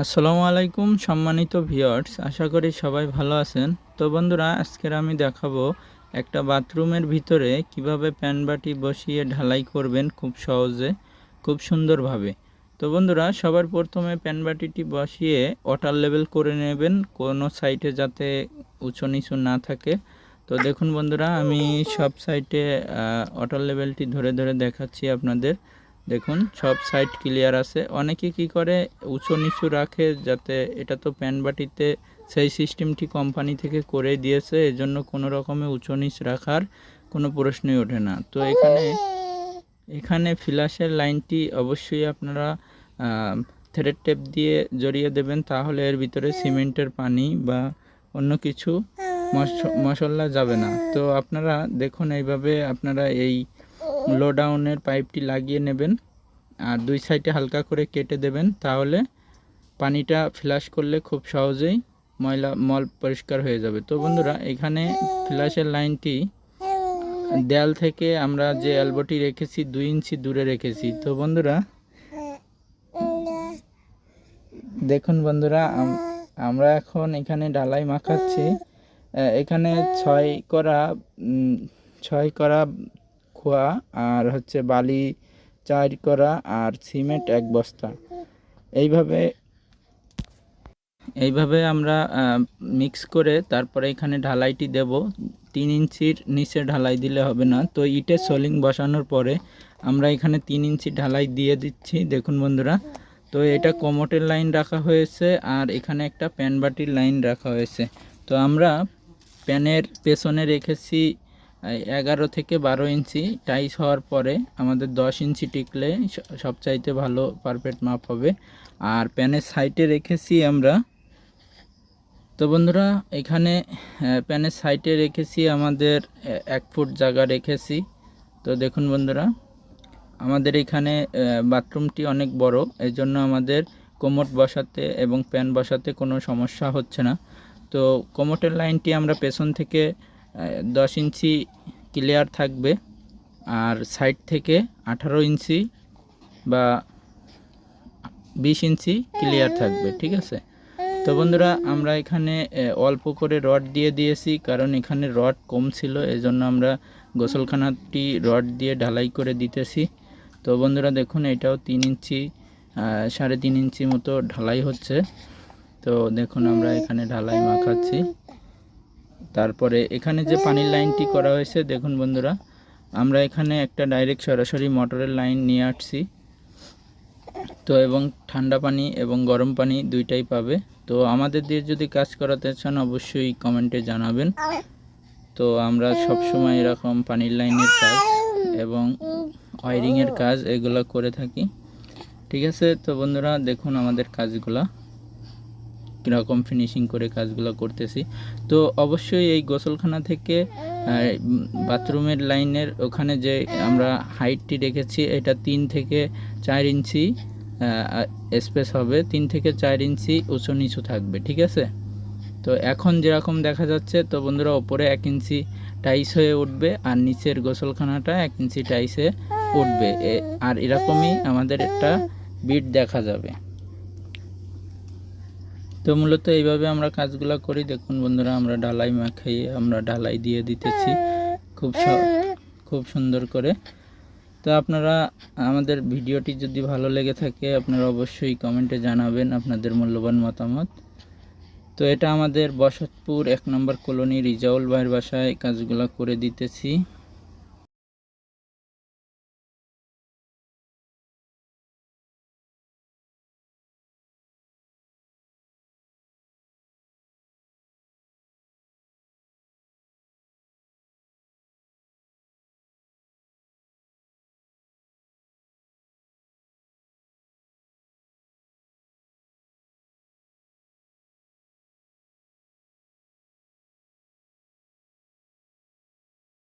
আসসালামু আলাইকুম, সম্মানিত ভিউয়ার্স, আশা করি সবাই ভালো আছেন। তো বন্ধুরা, আজকের আমি দেখাবো একটা বাথরুমের ভিতরে কীভাবে প্যান বাটি বসিয়ে ঢালাই করবেন খুব সহজে, খুব সুন্দরভাবে। তো বন্ধুরা, সবার প্রথমে প্যান বাটিটি বসিয়ে ওয়াটার লেভেল করে নেবেন, কোনো সাইডে যাতে উঁচু নিচু না থাকে। তো দেখুন বন্ধুরা, আমি সব সাইডে ওয়াটার লেভেলটি ধরে ধরে দেখাচ্ছি আপনাদের। দেখুন, সব সাইড ক্লিয়ার আছে। অনেকে কি করে, উঁচু নিচু রাখে যাতে এটা তো প্যান বাটিতে সেই সিস্টেমটি কোম্পানি থেকে করে দিয়েছে, এজন্য কোনো রকমে উঁচু নিচ রাখার কোনো প্রশ্নই ওঠে না। তো এখানে এখানে ফ্ল্যাশের লাইনটি অবশ্যই আপনারা থ্রেড টেপ দিয়ে জড়িয়ে দেবেন, তাহলে এর ভিতরে সিমেন্টের পানি বা অন্য কিছু মশ- মশলা যাবে না। তো আপনারা দেখুন, এইভাবে আপনারা এই লো ডাউনের পাইপটি লাগিয়ে নেবেন আর দুই সাইডে হালকা করে কেটে দেবেন তাহলে পানিটা ফ্ল্যাশ করলে খুব সহজেই ময়লা, মল পরিষ্কার হয়ে যাবে। তো বন্ধুরা, এখানে ফ্ল্যাশের লাইনটি দেয়াল থেকে আমরা যে অ্যালবোটি রেখেছি দুই ইঞ্চি দূরে রেখেছি। তো বন্ধুরা, দেখুন বন্ধুরা আমরা এখন এখানে ডালাই মাখাচ্ছি। এখানে ছয় করা ছয় করা খোয়া আর হচ্ছে বালি চার করা আর সিমেন্ট এক বস্তা। এইভাবে এইভাবে আমরা মিক্স করে তারপরে এখানে ঢালাইটি দেব। তিন ইঞ্চির নিচে ঢালাই দিলে হবে না। তো ইটের সোলিং বসানোর পরে আমরা এখানে তিন ইঞ্চি ঢালাই দিয়ে দিচ্ছি। দেখুন বন্ধুরা, তো এটা কমোটের লাইন রাখা হয়েছে আর এখানে একটা প্যান বাটির লাইন রাখা হয়েছে। তো আমরা প্যানের পেছনে রেখেছি এগারো থেকে বারো ইঞ্চি টাইস হওয়ার পরে আমাদের দশ ইঞ্চি টিকলে সবচাইতে ভালো পারফেক্ট মাপ হবে। আর প্যানের সাইডে রেখেছি আমরা, তো বন্ধুরা এখানে প্যানের সাইডে রেখেছি আমাদের এক ফুট জায়গা রেখেছি। তো দেখুন বন্ধুরা, আমাদের এখানে বাথরুমটি অনেক বড় এই জন্য আমাদের কোমোট বসাতে এবং প্যান বসাতে কোনো সমস্যা হচ্ছে না। তো কোমোটের লাইনটি আমরা পেছন থেকে দশ ইঞ্চি ক্লিয়ার থাকবে। আর সাইড থেকে আঠারো ইঞ্চি বা বিশ ইঞ্চি ক্লিয়ার থাকবে, ঠিক আছে? তো বন্ধুরা, আমরা এখানে অল্প করে রড দিয়ে দিয়েছি, কারণ এখানে রড কম ছিল, এজন্য আমরা গোসলখানাটি রড দিয়ে ঢালাই করে দিতেছি। তো বন্ধুরা, দেখুন, এটাও তিন ইঞ্চি সাড়ে তিন ইঞ্চি মতো ঢালাই হচ্ছে। তো দেখুন, আমরা এখানে ঢালাই মাখাচ্ছি। তারপরে এখানে যে পানির লাইনটি করা হয়েছে, দেখুন বন্ধুরা, আমরা এখানে একটা ডাইরেক্ট সরাসরি মোটরের লাইন নিয়ে আসছি। তো এবং ঠান্ডা পানি এবং গরম পানি দুইটাই পাবে। তো আমাদের দিয়ে যদি কাজ করাতে চান, অবশ্যই কমেন্টে জানাবেন। তো আমরা সব সময় এরকম পানির লাইনের কাজ এবং ওয়ারিংয়ের কাজ এগুলো করে থাকি। ঠিক আছে? তো বন্ধুরা, দেখুন আমাদের কাজগুলা। কীরকম ফিনিশিং করে কাজগুলো করতেছি। তো অবশ্যই এই গোসলখানা থেকে বাথরুমের লাইনের ওখানে যে আমরা হাইটটি রেখেছি, এটা তিন থেকে চার ইঞ্চি স্পেস হবে। তিন থেকে চার ইঞ্চি উঁচু নিচু থাকবে, ঠিক আছে? তো এখন যেরকম দেখা যাচ্ছে, তো বন্ধুরা ওপরে এক ইঞ্চি টাইস হয়ে উঠবে আর নিচের গোসলখানাটা এক ইঞ্চি টাইসে উঠবে। আর এরকমই আমাদের একটা বিট দেখা যাবে। তো মূলত এইভাবে আমরা কাজগুলো করি। দেখুন বন্ধুরা, আমরা ঢালাই মাখাইয়ে আমরা ঢালাই দিয়ে দিতেছি খুব খুব সুন্দর করে। তো আপনারা আমাদের ভিডিওটি যদি ভালো লেগে থাকে, আপনারা অবশ্যই কমেন্টে জানাবেন আপনাদের মূল্যবান মতামত। তো এটা আমাদের বসতপুর এক নম্বর কলোনি, রিজাউল ভাইয়ের বাসায় কাজগুলো করে দিতেছি।